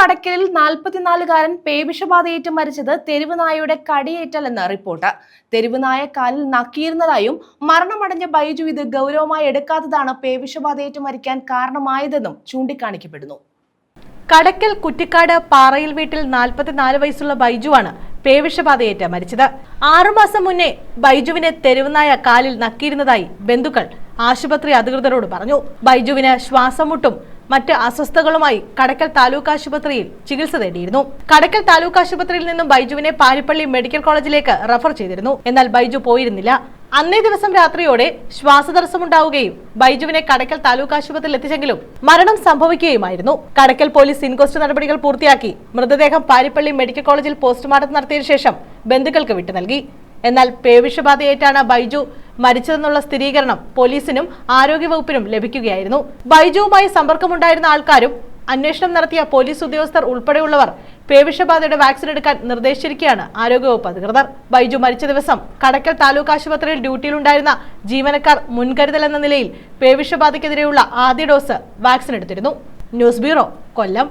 കടക്കലിൽ നാൽപ്പത്തിനാലുകാരൻ പേവിഷബാധയേറ്റ് മരിച്ചത് തെരുവ് നായയുടെ റിപ്പോർട്ട്. തെരുവ് നായ കാലിൽ നക്കിയിരുന്നതായും മരണമടഞ്ഞ ബൈജു ഇത് ഗൗരവമായി എടുക്കാത്തതാണ് പേവിഷബാധയേറ്റ് മരിക്കാൻ കാരണമായതെന്നും ചൂണ്ടിക്കാണിക്കപ്പെടുന്നു. കടക്കൽ കുറ്റിക്കാട് പാറയിൽ വീട്ടിൽ നാൽപ്പത്തിനാല് വയസ്സുള്ള ബൈജുവാണ് പേവിഷബാധയേറ്റ് മരിച്ചത്. ആറുമാസം മുന്നേ ബൈജുവിനെ തെരുവുനായ കാലിൽ നക്കിയിരുന്നതായി ബന്ധുക്കൾ ആശുപത്രി അധികൃതരോട് പറഞ്ഞു. ബൈജുവിന് ശ്വാസമുട്ടും മറ്റ് അസ്വസ്ഥതകളുമായി കടക്കൽ താലൂക്ക് ആശുപത്രിയിൽ ചികിത്സ തേടിയിരുന്നു. കടക്കൽ താലൂക്ക് ആശുപത്രിയിൽ നിന്നും ബൈജുവിനെ പാരിപ്പള്ളി മെഡിക്കൽ കോളേജിലേക്ക് റഫർ ചെയ്തിരുന്നു. എന്നാൽ ബൈജു പോയിരുന്നില്ല. അന്നേ ദിവസം രാത്രിയോടെ ശ്വാസതടസ്സമുണ്ടാവുകയും ബൈജുവിനെ കടക്കൽ താലൂക്ക് ആശുപത്രിയിൽ എത്തിച്ചെങ്കിലും മരണം സംഭവിക്കുകയുമായിരുന്നു. കടക്കൽ പോലീസ് ഇൻക്വസ്റ്റ് നടപടികൾ പൂർത്തിയാക്കി മൃതദേഹം പാരിപ്പള്ളി മെഡിക്കൽ കോളേജിൽ പോസ്റ്റ്മോർട്ടം നടത്തിയ ശേഷം ബന്ധുക്കൾക്ക് വിട്ടു നൽകി. എന്നാൽ പേവിഷബാധയേറ്റാണ് ബൈജു. മരിച്ചതെന്നുള്ള സ്ഥിരീകരണം പോലീസിനും ആരോഗ്യവകുപ്പിനും ലഭിക്കുകയായിരുന്നു. ബൈജുവുമായി സമ്പർക്കമുണ്ടായിരുന്ന ആൾക്കാരും അന്വേഷണം നടത്തിയ പോലീസ് ഉദ്യോഗസ്ഥർ ഉൾപ്പെടെയുള്ളവർ പേവിഷബാധയുടെ വാക്സിൻ എടുക്കാൻ നിർദ്ദേശിച്ചിരിക്കുകയാണ് ആരോഗ്യവകുപ്പ് അധികൃതർ. ബൈജു മരിച്ച ദിവസം കടക്കൽ താലൂക്ക് ആശുപത്രിയിൽ ഡ്യൂട്ടിയിലുണ്ടായിരുന്ന ജീവനക്കാർ മുൻകരുതൽ എന്ന നിലയിൽ പേവിഷബാധയ്ക്കെതിരെയുള്ള ആദ്യ ഡോസ് വാക്സിൻ എടുത്തിരുന്നു. News bureau Kollam.